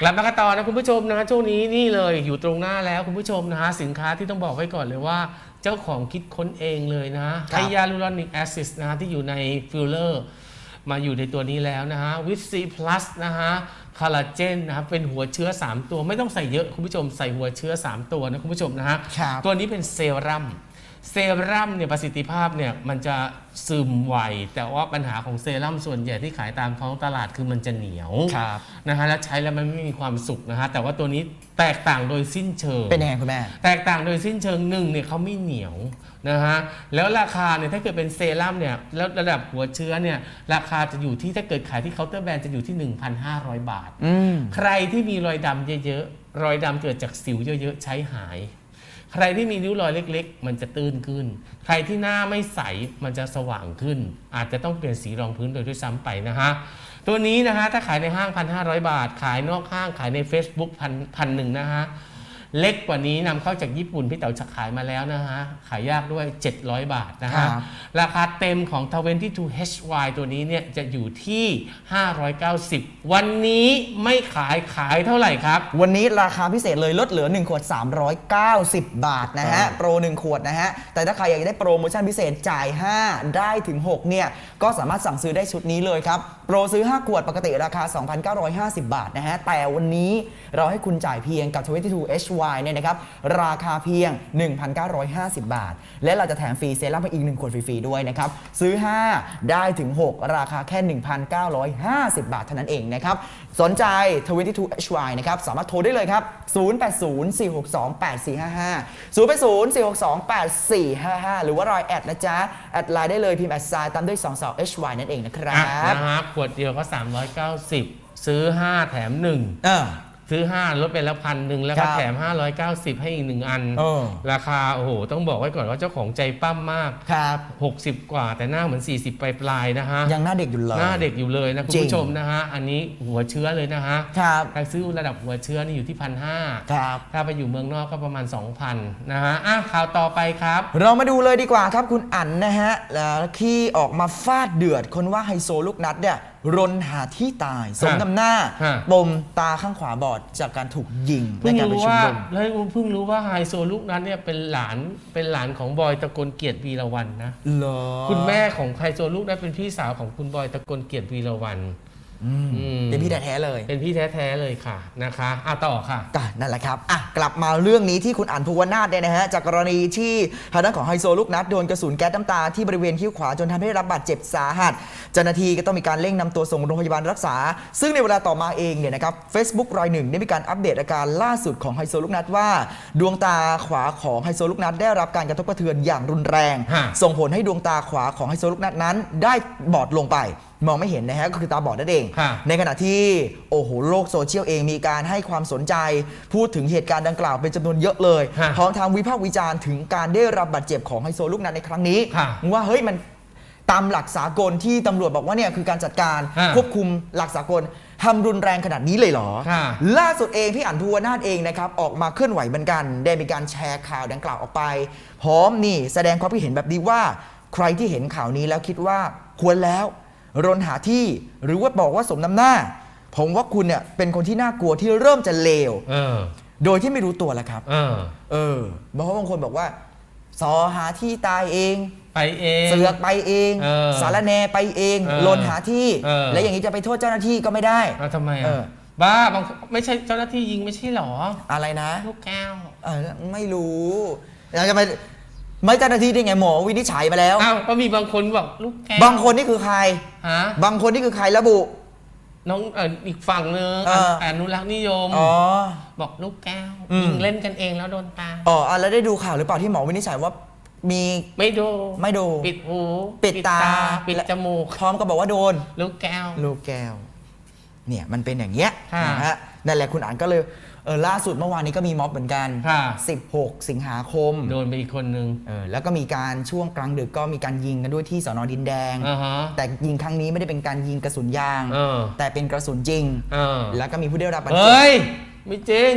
กลับมากันต่อนะคุณผู้ชมนะช่วงนี้นี่เลยอยู่ตรงหน้าแล้วคุณผู้ชมนะฮะสินค้าที่ต้องบอกไว้ก่อนเลยว่า เจ้าของคิดค้นเองเลยนะครัไฮบยาลูรอนิกแอซิดนะฮะที่อยู่ในฟิลเลอร์มาอยู่ในตัวนี้แล้วนะฮะวิตซีพลัสนะฮะคอลลาเจนนะครับเป็นหัวเชื้อ 3 ตัวไม่ต้องใส่เยอะคุณผู้ชมใส่หัวเชื้อ 3 ตัวนะคุณผู้ชมนะฮะครับตัวนี้เป็นเซรั่ม เซรั่มเนี่ยประสิทธิภาพเนี่ยมันจะซึมไวแต่ว่าปัญหาของเซรั่มส่วนใหญ่ที่ขายตามท้องตลาดคือมันจะเหนียวครับนะฮะแล้วใช้แล้วมันไม่มีความสุขนะฮะแต่ว่าตัวนี้แตกต่างโดยสิ้นเชิงเป็นยังไงคุณแม่แตกต่างโดยสิ้นเชิงหนึ่งเนี่ยเขาไม่เหนียวนะฮะแล้วราคาเนี่ยถ้าเกิดเป็นเซรั่มเนี่ยแล้วระดับหัวเชื้อเนี่ยราคาจะอยู่ที่ถ้าเกิดขายที่เคาน์เตอร์แบรนด์จะอยู่ที่ 1,500 บาทอืมใครที่มีรอยดำเยอะๆรอยดำเกิดจากสิวเยอะๆใช้หาย ใครที่มีริ้วรอยเล็ก ๆ มันจะตื้นขึ้น ใครที่หน้าไม่ใสมันจะสว่างขึ้น อาจจะต้องเปลี่ยนสีรองพื้นโดยด้วยซ้ำไปนะฮะตัวนี้นะฮะถ้าขายในห้าง 1,500 บาท ขายนอกห้างขายใน Facebook พันพันหนึ่งนะฮะ เล็กกว่านี้นำเข้าจากญี่ปุ่นพี่เต๋าจะขายมาแล้วนะฮะ ขายยากด้วย 700 บาทนะครัฮะบราคาเต็มของ 22HY ตัวนี้เนี่ยจะอยู่ที่ 590 วันนี้ไม่ขายขายเท่าไหร่ครับ วันนี้ราคาพิเศษเลยลดเหลือ 1 ขวด 390 บาทนะฮะครับโปร 1 ขวดนะฮะ แต่ถ้าใครอยากจะได้โปรโมชั่นพิเศษจ่าย 5 ได้ถึง 6 เนี่ย ก็สามารถสั่งซื้อได้ชุดนี้เลยครับ โปรซื้อ 5 ขวดปกติราคา 2,950 บาทนะฮะ แต่วันนี้เราให้คุณจ่ายเพียงกับ 22HY เนี่ยนะครับ ราคาเพียง 1,950 บาท และเราจะแถมฟรีเซรั่มไปอีก 1 ขวดฟรีๆด้วยนะครับ ซื้อ 5 ได้ถึง 6 ราคาแค่ 1,950 บาทเท่านั้นเองนะครับ สนใจ 22HY นะครับ สามารถโทรได้เลยครับ 0804628455 0804628455 หรือว่ารอยแอดนะจ๊ะ แอดไลน์ได้เลยพิมพ์แอดไซน์ตามด้วย 22 HY นั่นเองนะครัอะบนะฮะขวดเดียวก็ 390 ซื้อ 5 แถม 1 เออ ซื้อ 5 ลดไปแล้วพันหนึ่งแล้วก็ครับแถม 590 ให้อีกหนึ่งอัน เออ ราคาโอ้โห ต้องบอกไว้ก่อนว่าเจ้าของใจปั้มมาก ครับ 60 กว่า แต่หน้าเหมือน 40 ปลายๆนะฮะ ยังหน้าเด็กอยู่เลย หน้าเด็กอยู่เลยนะคุณจริง ผู้ชมนะฮะ อันนี้หัวเชื้อเลยนะฮะครับใครซื้อระดับหัวเชื้อนี่อยู่ที่พันห้าครับ ถ้าไปอยู่เมืองนอกก็ประมาณ 2,000นะฮะอะข่าวต่อไปครับ เรามาดูเลยดีกว่าครับคุณอั๋นนะฮะแล้วที่ออกมาฟาดเดือดคนว่าไฮโซลูกนัดเนี่ยรนหาที่ตาย สมนำหน้าฮะ ปมตาข้างขวาบอดจากการถูกยิงในเพิ่งการประรู้ชุมว่านุม แล้วเพิ่งรู้ว่าไฮโซลูกนั้นเนี่ยเป็นหลานเป็นหลานของบอยตะกลเกียรติวีรวันนะ เหรอ คุณแม่ของไฮโซลูกนั้นเป็นพี่สาวของคุณบอยตะกลเกียรติวีรวันอืมอืม เป็นพี่แท้ๆเลย เป็นพี่แท้ๆเลยค่ะนะคะอะต่อค่ะก็นั่นแหละครับอะกลับมาเรื่องนี้ที่คุณอั๋นภูวนาถเนี่ยนะฮะจากกรณีที่ทางด้านของไฮโซลูกนัดโดนกระสุนแก๊สน้ำตาที่บริเวณคิ้วขวาจนทำให้ได้รับบาดเจ็บสาหัสเจ้าหน้าที่ก็ต้องมีการเร่งนำตัวส่งโรงพยาบาลรักษา ซึ่งในเวลาต่อมาเองเนี่ยนะครับ Facebook รายหนึ่งได้มีการอัปเดตอาการล่าสุดของไฮโซลูกนัดว่า ดวงตาขวาของไฮโซลูกนัดได้รับการกระทบกระเทือนอย่างรุนแรงฮะส่งผลให้ดวงตาขวาของไฮโซลูกนัดนั้น ได้บอดลงไปมองไม่เห็นนะฮะก็คือตาบอดนั่นเองค่ะในขณะที่โอ้โหโลกโซเชียลเองมีการให้ความสนใจ พูดถึงเหตุการณ์ดังกล่าวเป็นจำนวนเยอะเลยฮะพร้อมทางวิพากษ์วิจารณ์ถึงการได้รับบาดเจ็บของไฮโซลูกนัดในครั้งนี้ค่ะว่าเฮ้ยมันตามหลักสากลที่ตำรวจบอกว่าเนี่ยคือการจัดการฮะควบคุมหลักสากลทำรุนแรงขนาดนี้เลยเหรอค่ะล่าสุดเองพี่อั๋นภูวนาถเองนะครับออกมาเคลื่อนไหวเหมือนกัน ได้มีการแชร์ข่าวดังกล่าวออกไป พร้อมนี่แสดงความคิดเห็นแบบนี้ว่า ใครที่เห็นข่าวนี้แล้วคิดว่าควรแล้ว รนหาที่หรือว่าบอกว่าสมน้ำหน้า ผมว่าคุณเนี่ยเป็นคนที่น่ากลัวที่เริ่มจะเลว เออ โดยที่ไม่รู้ตัวแล้วครับ เออ เออเพราะว่าบางคนบอกว่า สอหาที่ตายเอง ไปเอง เสือกไปเอง เออสารแหนไปเองเออลนหาที่ เออ และอย่างนี้จะไปโทษเจ้าหน้าที่ก็ไม่ได้ แล้วทำไมเออะอ บ้าบางไม่ใช่เจ้าหน้าที่ยิงไม่ใช่หรอ อะไรนะ ลูกแก้ว เออไม่รู้เราจะไป ไม่เจ้าหน้าที่ได้ไงหมอวินิจฉัยมาแล้ว อ้าวก็มีบางคนบอกลูกแก้วบางคนนี่คือใคร ฮะบางคนนี่คือใครระบุ น้องเอ่ออีกฝั่งนึงเอออนุรักษ์นิยม อ๋อ บอกลูกแก้วอืม ยิงเล่นกันเองแล้วโดนตา อ๋ออะแล้วได้ดูข่าวหรือเปล่าที่หมอวินิจฉัยว่ามีไม่ดูไม่ดูปิดหูปิดตา ปิดจมูก พร้อมก็บอกว่าโดน ลูกแก้ว ลูกแก้ว เนี่ยมันเป็นอย่างเงี้ยค่ะ นะฮะนั่นแหละคุณอ่านก็เลย เออล่าสุดเมื่อวานนี้ก็มีม็อบเหมือนกัน ค่ะ 16 สิงหาคมโดนไปอีกคนนึงเออแล้วก็มีการช่วงกลางดึกก็มีการยิงกันด้วยที่สอนอดินแดง อ่าฮะ แต่ยิงครั้งนี้ไม่ได้เป็นการยิงกระสุนยาง เออ แต่เป็นกระสุนจริง เออแล้วก็มีผู้ได้รับบาดเจ็บเฮ้ย ไม่จริง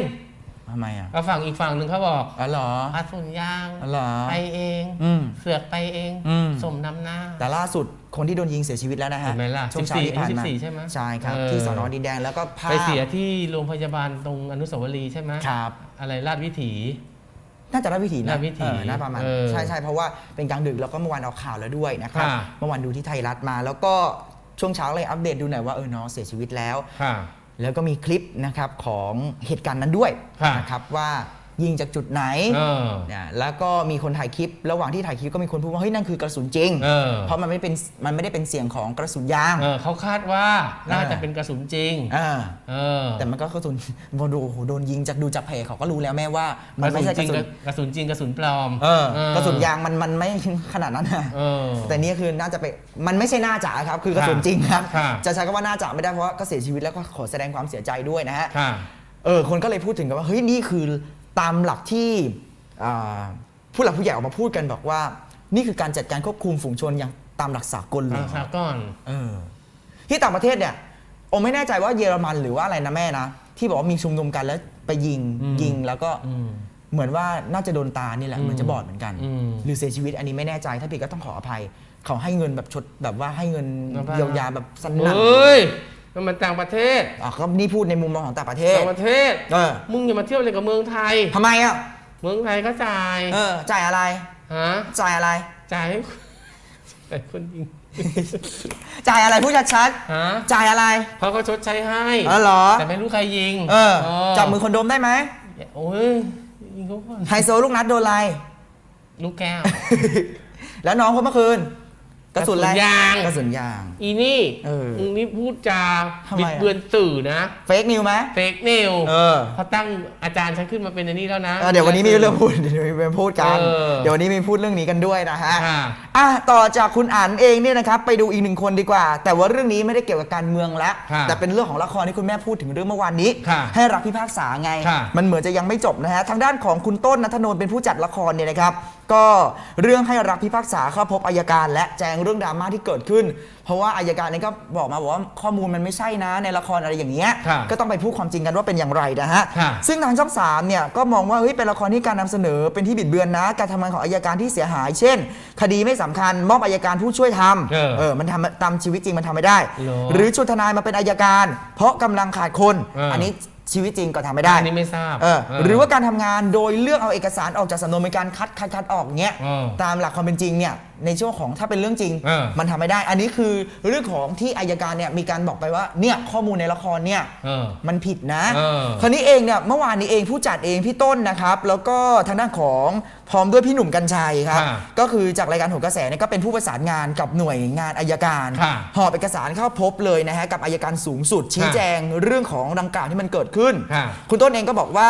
ทำไมอะก็ฝั่งอีกฝั่งหนึ่งเขาบอกอ๋อเหรอ อาสุนยางอ๋อเหรอไปเอง อืมเสือกไปเอง อืม สมน้ำหน้า แต่ล่าสุด คนที่โดนยิงเสียชีวิตแล้วนะฮะเห็นไหมล่ะช่วงเช้าที่ผ่านมา14ใช่ไหมใช่ครับ เออ ที่สอนอดินแดงแล้วก็ภาพ ไปเสียที่โรงพยาบาลตรงอนุสาวรีย์ใช่ไหมครับ อะไรลาดวิถี น่าจะได้วิถีนะได้วิถีเออน่าประมาณเออใช่ใช่เพราะว่าเป็นกลางดึกแล้วก็เมื่อวานเอาข่าวแล้วด้วยนะครับค่ะ เมื่อวานดูที่ไทยรัฐมา แล้วก็ช่วงเช้าเลยอัปเดตดูหน่อยว่าเออน้องเสียชีวิตแล้ว ค่ะ แล้วก็มีคลิปนะครับของเหตุการณ์นั้นด้วยค่ะนะครับว่า ยิงจากจุดไหนเออเนี่ยแล้วก็มีคนถ่ายคลิป ระหว่างที่ถ่ายคลิปก็มีคนพูดว่าเฮ้ยนั่นคือกระสุนจริง เออ เพราะมันไม่เป็นมันไม่ได้เป็นเสียงของกระสุนยาง เออเขาคาดว่าน่าจะเป็นกระสุนจริงอ่า เออแต่มันก็กระสุนพอดูโอ้โหโดนยิงจากดูจากเพจเขาก็รู้แล้วแม่ว่ากมันระสุไม่นใช่จกริระงสุนกระสุนจริงกระสุนปลอมเออเออกระสุนยางมันมันไม่ขนาดนั้นนะเออ แต่นี่คือน่าจะเป็นมันไม่ใช่น่าจะครับ คือกระสุนจริงครับ ค่ะ จะใช้คำว่าน่าจะไม่ได้เพราะว่าก็เสียชีวิตแล้วก็ขอแสดงความเสียใจด้วยนะฮะ ค่ะ เออคนก็เลยพูดถึงกันว่าเฮ้ยนี่คือ ตามหลักที่อ่าผู้หลักผู้ใหญ่ออกมาพูดกันบอกว่า นี่คือการจัดการควบคุมฝูงชนอย่างตามหลักสากลเลทายงสากลเออที่ต่างประเทศเนี่ยโอไม่แน่ใจว่าเยอรมันหรือว่าอะไรนะแม่นะ ที่บอกว่ามีชุมนุมกันแล้วไปยิงอืมยิงแล้วก็อืมเหมือนว่าน่าจะโดนตานี่แหละอืมเหมือนจะบอดเหมือนกันอืมหรือเสียชีวิตอันนี้ไม่แน่ใจถ้าผิดก็ต้องขออภัย เขาให้เงินแบบชดแบบว่าให้เงินแล้วก็เยียวยาแบบสเฮนั่น้ย มันมันต่างประเทศอะก็นี่พูดในมุมมองของต่างประเทศ ต่างประเทศเออ มึงอย่ามาเที่ยวอะไรกับเมืองไทย ทำไมอะ เมืองไทยก็จ่ายเออ จ่ายอะไร ฮะจ่ายอะไร จ่ายให้แต่คนยิงจ่ายอะไรพูดชัดฮะๆจ่ายอะไรเขาก็ชดใช้ให้ อ๋อเหรอ แต่ไม่รู้ใครยิงเออเอจับมือคนโดมได้ไหม โอ้ยยิงเขาก่อนไฮโซลูกนัดโดนอะไรลูกแก้ว แล้วน้องคนเมื่อคืน กระสุนอะไรกระสุนยาง กระสุนยาง อีนี่เออมึงนี่พูดจาทำไมบิดอะเบือนสื่อนะเฟกนิวไหมเฟกนิวเออเขาตั้งอาจารย์ฉันขึ้นมาเป็นอันนี้แล้วนะ เออเดี๋ยววันนี้มีเรื่องพูดเดี๋ยวมีเรื่องพูดกัน เออ เดี๋ยววันนี้มีพูดเรื่องนี้กันด้วยนะฮะ ค่ะอะต่อจากคุณอั๋นเองเนี่ยนะครับไปดูอีกหนึ่งคนดีกว่า แต่ว่าเรื่องนี้ไม่ได้เกี่ยวกับการเมืองแล้ว ค่ะแต่เป็นเรื่องของละครที่คุณแม่พูดถึงเรื่องเมื่อวานนี้ ค่ะให้รักพิพากษาไง ค่ะ มันเหมือนจะยังไม่จบนะฮะทางด้านของคุณต้นนัทนนท์เป็นผู้จัดละครเนี่ยนะครับก็เรื่องให้รักพิพากษาเข้าพบอายการ และแจงเรื่องดราม่าที่เกิดขึ้น เพราะว่าอายการเนี่ยก็บอกมาบอกว่าข้อมูลมันไม่ใช่นะในละครอะไรอย่างเงี้ยค่ะก็ต้องไปพูดความจริงกันว่าเป็นอย่างไรนะฮะค่ะ ซึ่งทางช่องสามเนี่ยก็มองว่าเฮ้ยเป็นละครที่การนำเสนอเป็นที่บิดเบือนนะ การทำงานของอายการที่เสียหาย เช่น คดีไม่สำคัญ มอบอายการผู้ช่วยทเออำเออมันทำตามชีวิตจริงมันทำไม่ได้เหรอหรือชวนทนายมาเป็นอายการ เพราะกำลังขาดคน เอออั อันนี้ชีวิตจริงก็ทำไม่ได้ อันนี้ไม่ทราบเออเออหรือว่าการทำงานโดยเลือกเอาเอกสารออกจากสำนวนเป็นการคัดคัดคัดออกเงี้ยเออ ตามหลักความเป็นจริงเนี่ย ในช่วงของถ้าเป็นเรื่องจริง เออมันทำไม่ได้ อันนี้คือเรื่องของที่อายการเนี่ยมีการบอกไปว่าเนี่ยข้อมูลในละครเนี่ยเออมันผิดนะเออ คราวนี้เองเนี่ยเมื่อวานนี้เองผู้จัดเองพี่ต้นนะครับ แล้วก็ทางด้านของพร้อมด้วยพี่หนุ่มกัญชัยครับ ค่ะก็คือจากรายการโหนกระแสเนี่ยก็เป็นผู้ประสานงานกับหน่วยงานอายการค่ะหอบเอกสารเข้าพบเลยนะฮะกับอายการสูงสุดชี้ค่ะแจงเรื่องของดังกล่าวที่มันเกิดขึ้น ค่ะ คุณต้นเองก็บอกว่า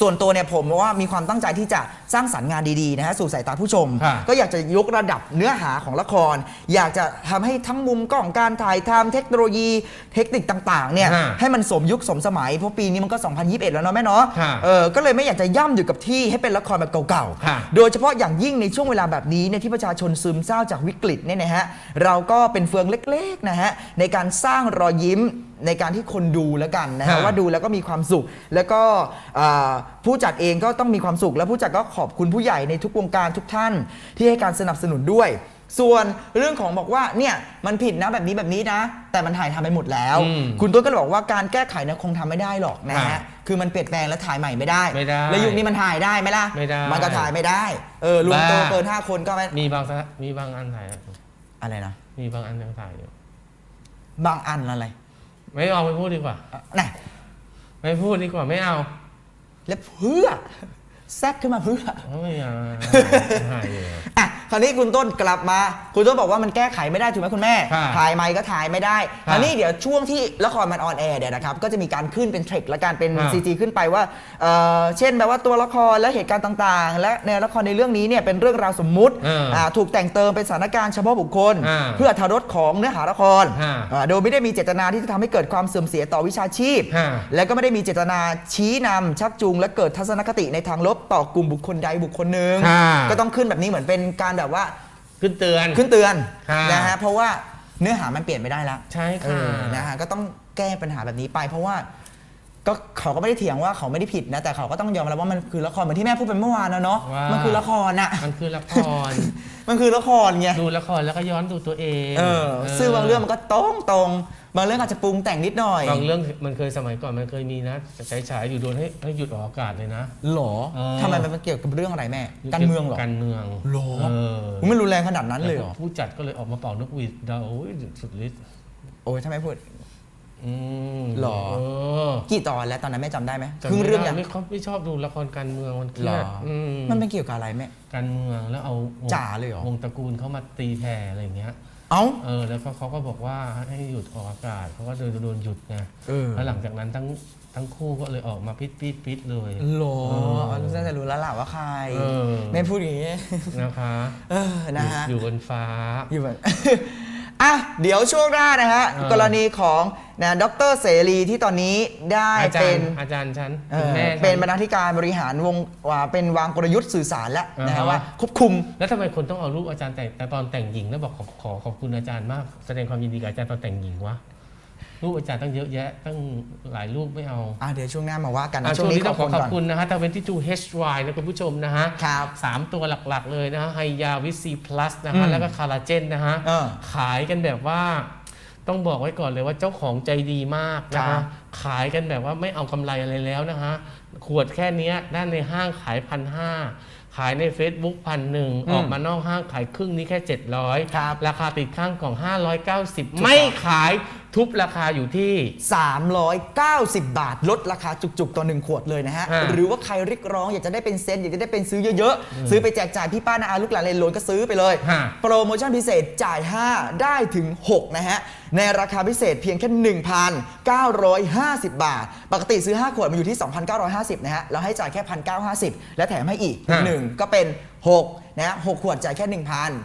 ส่วนตัวเนี่ยผมว่ามีความตั้งใจที่จะสร้างสรรค์งานดีๆนะฮะสู่สายตาผู้ชมค่ะก็อยากจะยกระดับเนื้อหาของละคร อยากจะทำให้ทั้งมุมกล้องการถ่ายทำเทคโนโลยีเทคนิคต่างๆเนี่ยฮะให้มันสมยุคสมสมัยเพราะปีนี้มันก็ 2021 แล้วเนาะแม่เนาะค่ะเออก็เลยไม่อยากจะย่ำอยู่กับที่ให้เป็นละครแบบเก่าค่ะๆ โดยเฉพาะอย่างยิ่งในช่วงเวลาแบบนี้เนี่ยที่ประชาชนซึมเศร้าจากวิกฤตเนี่ยนะฮะเราก็เป็นเฟืองเล็กๆนะฮะในการสร้างรอยยิ้ม ในการที่คนดูแล้วกันนะฮะฮะว่าดูแล้วก็มีความสุข แล้วก็อ่าผู้จัดเองก็ต้องมีความสุข และผู้จัดก็ขอบคุณผู้ใหญ่ในทุกวงการทุกท่านที่ให้การสนับสนุนด้วย ส่วนเรื่องของบอกว่าเนี่ยมันผิดนะแบบนี้แบบนี้นะ แต่มันถ่ายทำไปหมดแล้ว อืมคุณต้นก็เลยบอกว่าการแก้ไขเนี่ยคงทำไม่ได้หรอกนะครัฮะบคือมันเปลี่ยนแปลงและถ่ายใหม่ไม่ได้ไม่ได้แล้วยุคนี้มันถ่ายได้ไหมล่ะไม่ได้มันก็ถ่ายไม่ได้เออรวมตัวบ้า เกินห้าคนก็ไม่มีบางสะมีบางอันถ่ายอะไรนะมีบางอันยังถ่ายอยู่ บางอันอะไร ไม่เอาไม่พูดดีกว่าอะไหนไม่พูดดีกว่าไม่เอาแล้วเพื่อแซกขึ้นมาเพื่อไม่เอาถ่ายอยู่อะ คราวนี้คุณต้นกลับมา คุณต้นบอกว่ามันแก้ไขไม่ได้ถูกไหมคุณแม่ค่ะถ่ายไม่ก็ถ่ายไม่ได้ค่ะคราวนี้เดี๋ยวช่วงที่ละครมันออนแอร์เนี่ยนะครับก็จะมีการขึ้นเป็นเทรคและการเป็นค่ะ CG ขึ้นไปว่าเอ่อเช่นแบบว่าตัวละครและเหตุการณ์ต่างๆ และในละครในเรื่องนี้เนี่ยเป็นเรื่องราวสมมุติเอออ่าถูกแต่งเติมเป็นสถานการณ์เฉพาะบุคคล อ่าเพื่อทารสของเนื้อหาละครค่ะอ่าโดยไม่ได้มีเจตนาที่จะทำให้เกิดความเสื่อมเสียต่อวิชาชีพค่ะและก็ไม่ได้มีเจตนาชี้นำชักจูง และเกิดทัศนคติในทางลบต่อกลุ่มบุคคลใดบุคคลหนึ่งค่ะก็ต้องขึ้นแบบนี้เหมือนเป็นการแบบว่าขึ้นเตือน ขึ้นเตือนค่ะนะฮะเพราะว่าเนื้อหามันเปลี่ยนไม่ได้แล้วใช่เอค่ะอนะฮะก็ต้องแก้ปัญหาแบบนี้ไป เพราะว่าก็เขาก็ไม่ได้เถียงว่าเขาไม่ได้ผิดนะแต่เขาก็ต้องยอมรับว่ามันคือละครเหมือนที่แม่พูดไปเมื่อวานนะเนาะว่ามั มันคือละครน่ะมันคือละคร มันคือละครไง ดูละครแล้วก็ย้อนดูตัวเองเออซึ่งบางเรื่องมันก็ตรงตรงบางเรื่องอาจจะปรุงแต่งนิดหน่อยบางเรื่องมันเคยสมัยก่อนมันเคยมีนะฉายฉายๆอยู่โดนให้ให้หยุดออกอากาศเลยนะหรอเออทำไมมันเกี่ยวกับเรื่องอะไรแม่ การเมืองเหรอ การเมืองหรอเออมันรุนแรงขนาดนั้นเลยเหรอ ผู้จัดก็เลยออกมาเป่านกหวีดดาวโอ้ยสุดฤทธิ์โอ้ยทำไมพูด อืมหรอเออกี่ตอนแล้วตอนนั้นแม่จำได้ไหมจำครึ่งไม่เรื่องได้ยังไม่เขาไม่ชอบดูละครการเมืองมันเครีหรยอดอืมมันเป็นเกี่ยวกับอะไรแม่ การเมืองแล้วเอาวงจ๋าเลยเหรอ วงตระกูลเขามาตีแผ่อะไรอย่างเงี้ย เอ้า เออแล้วก็เขาก็บอกว่าให้หยุดออกอากาศเขาก็โดนโดนหยุดไงเออ แล้วหลังจากนั้นทั้งทั้งคู่ก็เลยออกมาปิดปิดปิดเลย หรอเออน่าจะรู้แล้วล่ะว่าใครเออ แม่พูดอย่างนี้ นะคะ เออนะฮะ อยู่บนฟ้า อยู่แบบ อะเดี๋ยวช่วงหน้านะฮะเออ กรณีของนะดรเสรีที่ตอนนี้ได้อาจาเป็รนย์อาจารย์ฉันเอคุณอแม่ฉั เป็นบรรณาธิการบริหารวงว่าเป็นวางกลยุทธ์สื่อสารแล้วนะฮะอ่าฮะ ว่าควบคุม แล้วทำไมคนต้องเอารูปอาจารย์แต่งแต่ตอนแต่งหญิงแล้วบอกขอขอขอบคุณอาจารย์มาก แสดงความยินดีกับอาจารย์ตอนแต่งหญิงวะ รูปอาจารย์ตั้งเยอะแยะ ตั้งหลายรูปไม่เอาอะเดี๋ยวช่วงหน้ามาว่ากันอะนะช่วงนี้ต้องขอขอบก่อนคุณนะฮะทางเวนที่จู HY นะคุณผู้ชมนะฮะครับ สามตัวหลักๆเลยนะฮะไฮยาวิซีพลัสนะฮะอืมแล้วก็คาราเจนนะฮะเออขายกันแบบว่า ต้องบอกไว้ก่อนเลยว่าเจ้าของใจดีมากนะครัฮะบ ขายกันแบบว่าไม่เอากำไรอะไรแล้วนะฮะขวดแค่เนี้ยด้านในห้างขายพันห้าขายใน Facebook พันหนึ่งอืมออกมานอกห้างขายครึ่งนี้แค่ 700 ครับ ราคาติดข้างกล่อง 590 ไม่ขาย ทุบราคาอยู่ที่ 390 บาท ลดราคาจุกๆ ต่อหนึ่งขวดเลยนะฮะ อ่าหรือว่าใครเรียกร้องอยากจะได้เป็นเซตอยากจะได้เป็นซื้อเยอะๆ ซื้อไปแจกจ่ายพี่ป้านาอาลูกหลานเลนโลนก็ซื้อไปเลย ฮะ โปรโมชั่นพิเศษจ่าย 5 ได้ถึง 6 นะฮะ ในราคาพิเศษเพียงแค่ 1,950 บาท ปกติซื้อ 5 ขวดมันอยู่ที่ 2,950 นะฮะแล้วให้จ่ายแค่ 1,950 และแถมให้อีก ฮะ1 ก็เป็น 6 นะฮะ6ขวดจ่ายแค่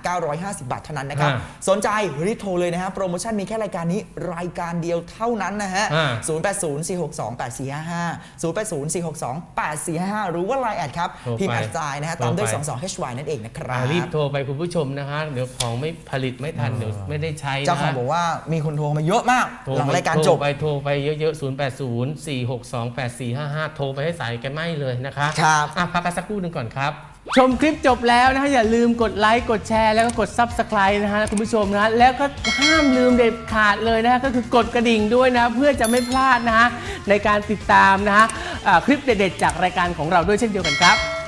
1,950 บาทเท่านั้นนะครับ ฮะสนใจรีบโทรเลยนะฮะโปรโมชั่นมีแค่รายการนี้รายการเดียวเท่านั้นนะฮะอ่า0804628455 0804628455 หรือว่า Line แอดครับโทรไปพิมพ์แอดไซน์นะฮะตามด้วย โทรไป 22 HY นั่นเองนะครัอ่าบรีบโทรไปคุณผู้ชมนะฮะ เดี๋ยวของไม่ผลิตไม่ทัน เดี๋ยวไม่ได้ใช้นะเจ้าของบอกว่ามีคนโทรมาเยอะมาก โทหลังไปรายการจบ โทไปโทรไปเยอะๆ 0 8 0 4 6 2 8 4 5 5 โทรไปให้สายแกไม่เลยนะคะครับ อะพักกันสักครู่หนึ่งก่อนครับ ชมคลิปจบแล้วนะฮะอย่าลืมกดไลค์กดแชร์แล้วก็กด Subscribe นะฮะคุณผู้ชมนะฮะแล้วก็ห้ามลืมเด็ดขาดเลยนะฮะก็คือกดกระดิ่งด้วยนะ เพื่อจะไม่พลาดนะฮะในการติดตามนะฮะอ่าคลิปเด็ดๆจากรายการของเราด้วยเช่นเดียวกันครับ